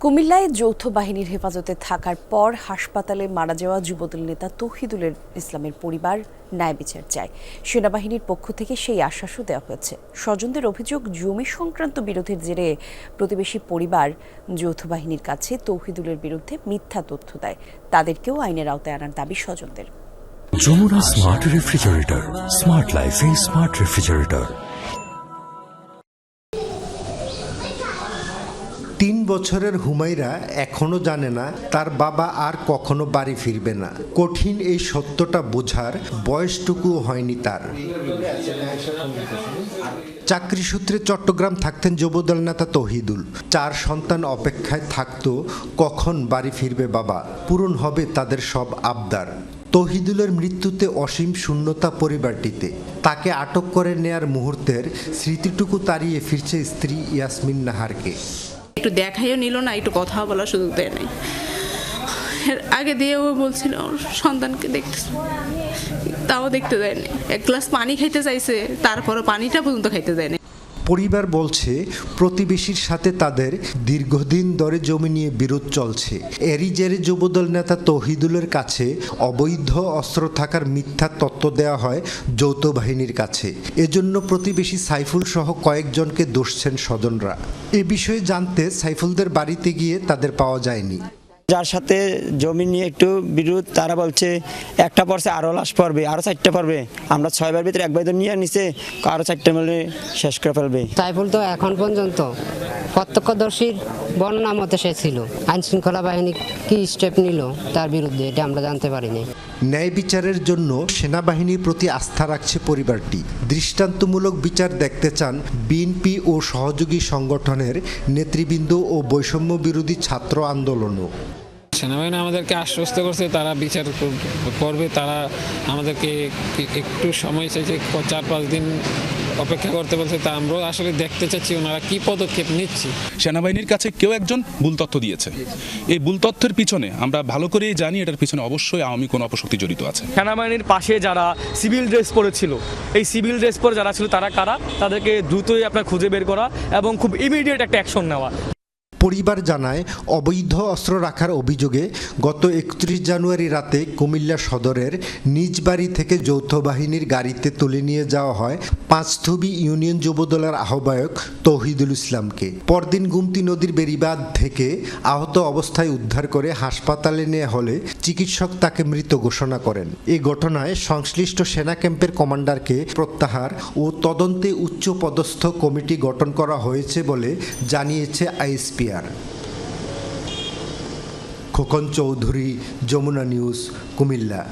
কুমিল্লায় যৌথ বাহিনীর হেফাজতে থাকার পর হাসপাতালে মারা যাওয়া যুবদল নেতা তৌহিদুল ইসলামের পরিবার ন্যায় বিচার চায়। সেনাবাহিনীর পক্ষ থেকে সেই আশ্বাসও দেওয়া হয়েছে। স্বজনদের অভিযোগ, জমি সংক্রান্ত বিরোধের জেরে প্রতিবেশী পরিবার যৌথ বাহিনীর কাছে তৌহিদুলের বিরুদ্ধে মিথ্যা তথ্য দেয়। তাদেরকেও আইনের আওতায় আনার দাবি স্বজনদের। যমুনা স্মার্ট রেফ্রিজারেটর স্মার্ট লাইফে স্মার্ট রেফ্রিজারেটর তিন বছরের হুমাইরা এখনও জানে না তার বাবা আর কখনো বাড়ি ফিরবে না। কঠিন এই সত্যটা বোঝার বয়সটুকু হয়নি তার। চাকরি সূত্রে চট্টগ্রাম থাকতেন যুবদল নেতা তহিদুল। চার সন্তান অপেক্ষায় থাকতো কখন বাড়ি ফিরবে বাবা। পূরণ হবে তাদের সব আবদার। তহিদুলের মৃত্যুতে অসীম শূন্যতা পরিবারটিতে। তাকে আটক করে নেয়ার মুহূর্তের স্মৃতিটুকু তাড়িয়ে ফিরছে স্ত্রী ইয়াসমিন নাহারকে। একটু দেখাইও নিল না, একটু কথা বলার সুযোগ দেয় নাই। আগে দিয়ে ও বলছিল, ওর সন্তানকে দেখতে তাও দেখতে দেয়নি এক গ্লাস পানি খাইতে চাইছে, তারপরও পানিটা পর্যন্ত খাইতে দেয়নি পরিবার বলছে, প্রতিবেশীর সাথে তাদের দীর্ঘদিন ধরে জমি নিয়ে বিরোধ চলছে। এরই জেরে যুবদল নেতা তহিদুলের কাছে অবৈধ অস্ত্র থাকার মিথ্যা তত্ত্ব দেওয়া হয় যৌথ বাহিনীর কাছে। এজন্য প্রতিবেশী সাইফুল সহ কয়েকজনকে দোষছেন স্বজনরা এ বিষয়ে জানতে সাইফুলদের বাড়িতে গিয়ে তাদের পাওয়া যায়নি। যার সাথে জমি নিয়ে একটু বিরোধ তারা বলছে একটা পড়ছে আরও লাশ পড়বে আরও চারটা পড়বে। আমরা ছয়বার ভিতরে একবার তো নিয়ে নিছে আরও চারটে মিলে শেষ করে ফেলবে। সাইফুল তো এখন পর্যন্ত প্রত্যক্ষদর্শীর বর্ণনা মতে সে ছিল। আইন শৃঙ্খলা বাহিনী কি স্টেপ নিল তার বিরুদ্ধে এটা আমরা জানতে পারিনি। ন্যায় বিচারের জন্য সেনাবাহিনীর প্রতি আস্থা রাখছে পরিবারটি। দৃষ্টান্তমূলক বিচার দেখতে চান বিএনপি ও সহযোগী সংগঠনের নেতৃবৃন্দ ও বৈষম্য বিরোধী ছাত্র আন্দোলনও। সেনাবাহিনী আমাদেরকে আশ্বস্ত করছে তারা বিচার কর- করবে তারা আমাদেরকে একটু সময় চাইছে চার পাঁচ দিন অপেক্ষা করতে বলছে তা আমরাও আসলে দেখতে চাচ্ছি ওনারা কি পদক্ষেপ নিচ্ছে। সেনাবাহিনীর কাছে কেউ একজন ভুল তথ্য দিয়েছে। এই ভুল তথ্যের পিছনে আমরা ভালো করেই জানি এটার পিছনে অবশ্যই আওয়ামী কোনো অপশক্তি জড়িত আছে। সেনাবাহিনীর পাশে যারা সিভিল ড্রেস পরেছিল এই সিভিল ড্রেস পরে যারা ছিল তারা কারা? তাদেরকে দ্রুতই আপনার খুঁজে বের করা এবং খুব ইমিডিয়েট একটা অ্যাকশন নেওয়া। পরিবার জানায়, অবৈধ অস্ত্র রাখার অভিযোগে গত একত্রিশ জানুয়ারি রাতে কুমিল্লা সদরের নিজ বাড়ি থেকে যৌথ বাহিনীর গাড়িতে তুলে নিয়ে যাওয়া হয় পাঁচথবি ইউনিয়ন যুবদলের আহ্বায়ক তৌহিদুল ইসলামকে। পরদিন গুমতি নদীর বেরিবাদ থেকে আহত অবস্থায় উদ্ধার করে হাসপাতালে নেওয়া হলে চিকিৎসক তাকে মৃত ঘোষণা করেন। এ ঘটনায় সংশ্লিষ্ট সেনা ক্যাম্পের কমান্ডারকে প্রত্যাহার ও তদন্তে উচ্চ পদস্থ কমিটি গঠন করা হয়েছে বলে জানিয়েছে আইএসপিআর খোকন চৌধুরী যমুনা নিউজ কুমিল্লা।